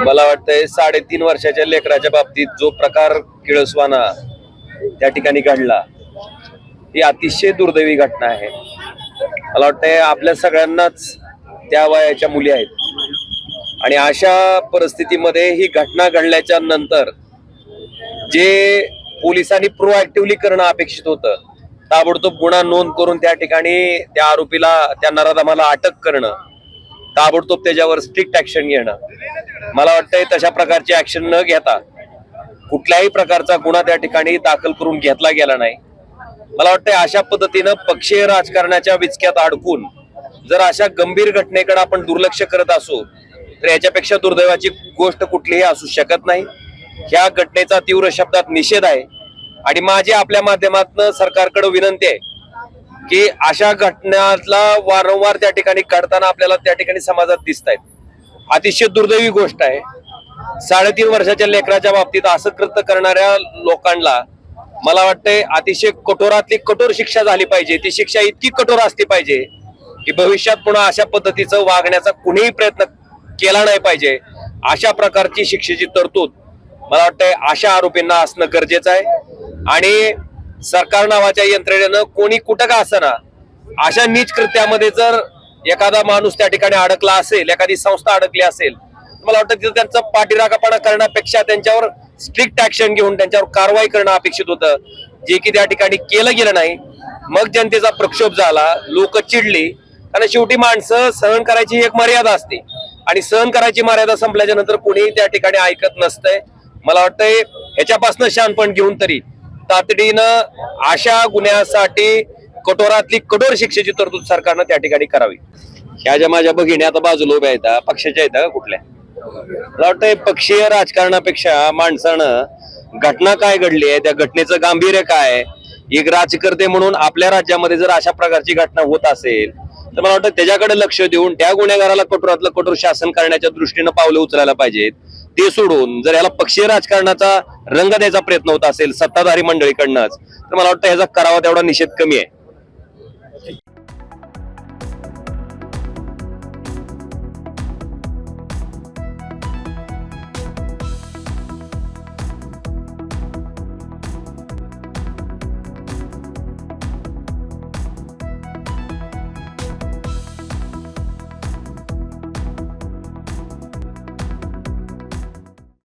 मला वाटतंय साडेतीन वर्षाच्या लेकराच्या बाबतीत जो प्रकार किळसवाना त्या ठिकाणी घडला ही अतिशय दुर्दैवी घटना आहे. मला वाटतंय आपल्या सगळ्यांनाच त्या वयाच्या मुली आहेत. आणि अशा परिस्थितीमध्ये ही घटना घडल्याच्या नंतर जे पोलिसांनी प्रोएक्टिव्हली करणं अपेक्षित होतं. ताबडतोब गुन्हा नोंद करून त्या ठिकाणी त्या आरोपीला त्या नराधमाला अटक करणं ताबडतोब त्याच्यावर स्ट्रिक्ट ऍक्शन घेणं. मला वाटतंय तशा प्रकारची ऍक्शन न घेता कुठल्याही प्रकारचा गुन्हा त्या ठिकाणी दाखल करून घेतला गेला नाही. मला वाटतंय अशा पद्धतीनं पक्षीय राजकारणाच्या विचक्यात अडकून जर अशा गंभीर घटनेकडे आपण दुर्लक्ष करत असू तर याच्यापेक्षा दुर्दैवाची गोष्ट कुठलीही असू शकत नाही. ह्या घटनेचा तीव्र शब्दात निषेध आहे. आणि माझी आपल्या माध्यमातून सरकारकडे विनंती आहे की अशा घटनातला वारंवार त्या ठिकाणी घडताना आपल्याला त्या ठिकाणी समाजात दिसत आहेत अतिशय दुर्दैवी गोष्ट आहे. साडेतीन वर्षाच्या लेकराच्या बाबतीत असं कृत्य करणाऱ्या लोकांना मला वाटतंय अतिशय कठोरातली कठोर शिक्षा झाली पाहिजे. ती शिक्षा इतकी कठोर असली पाहिजे की भविष्यात पुन्हा अशा पद्धतीचं वागण्याचा कुणीही प्रयत्न केला नाही पाहिजे. अशा प्रकारची शिक्षेची तरतूद मला वाटतंय अशा आरोपींना असणं गरजेचं आहे. आणि सरकार नावाच्या यंत्रणेनं कोणी कुठं का असना अशा नीच कृत्यामध्ये जर एखादा माणूस त्या ठिकाणी अडकला असेल एखादी संस्था अडकली असेल तर मला वाटतं तिथं त्यांचा पाठीराखापणा करण्यापेक्षा त्यांच्यावर स्ट्रिक्ट ऍक्शन घेऊन त्यांच्यावर कारवाई करणं अपेक्षित होतं. जे की त्या ठिकाणी केलं गेलं नाही. मग जनतेचा प्रक्षोभ झाला लोक चिडली. कारण शेवटी माणसं सहन करायची एक मर्यादा असते. आणि सहन करायची मर्यादा संपल्याच्या नंतर कोणीही त्या ठिकाणी ऐकत नसतंय. मला वाटतंय ह्याच्यापासून शानपण घेऊन तरी तातडीनं अशा गुन्ह्यासाठी कठोरातली कठोर शिक्षेची तरतूद सरकारनं त्या ठिकाणी करावी. ह्या ज्या माझ्या भगिनी आता बाजूला उभ्या आहेत पक्षाच्या आहेत का कुठल्या? मला वाटतंय पक्षीय राजकारणापेक्षा माणसानं घटना काय घडली आहे त्या घटनेचं गांभीर्य काय एक राजकर्ते म्हणून आपल्या राज्यामध्ये जर अशा प्रकारची घटना होत असेल तर मला वाटतं त्याच्याकडे लक्ष देऊन त्या गुन्हेगाराला कठोरातलं कठोर शासन करण्याच्या दृष्टीनं पावलं उचलायला पाहिजेत. ते सोडून जर याला पक्षीय राजकारणाचा रंग द्यायचा प्रयत्न होत असेल सत्ताधारी मंडळीकडनंच तर मला वाटतं ह्याचा करावा तेवढा निषेध कमी आहे.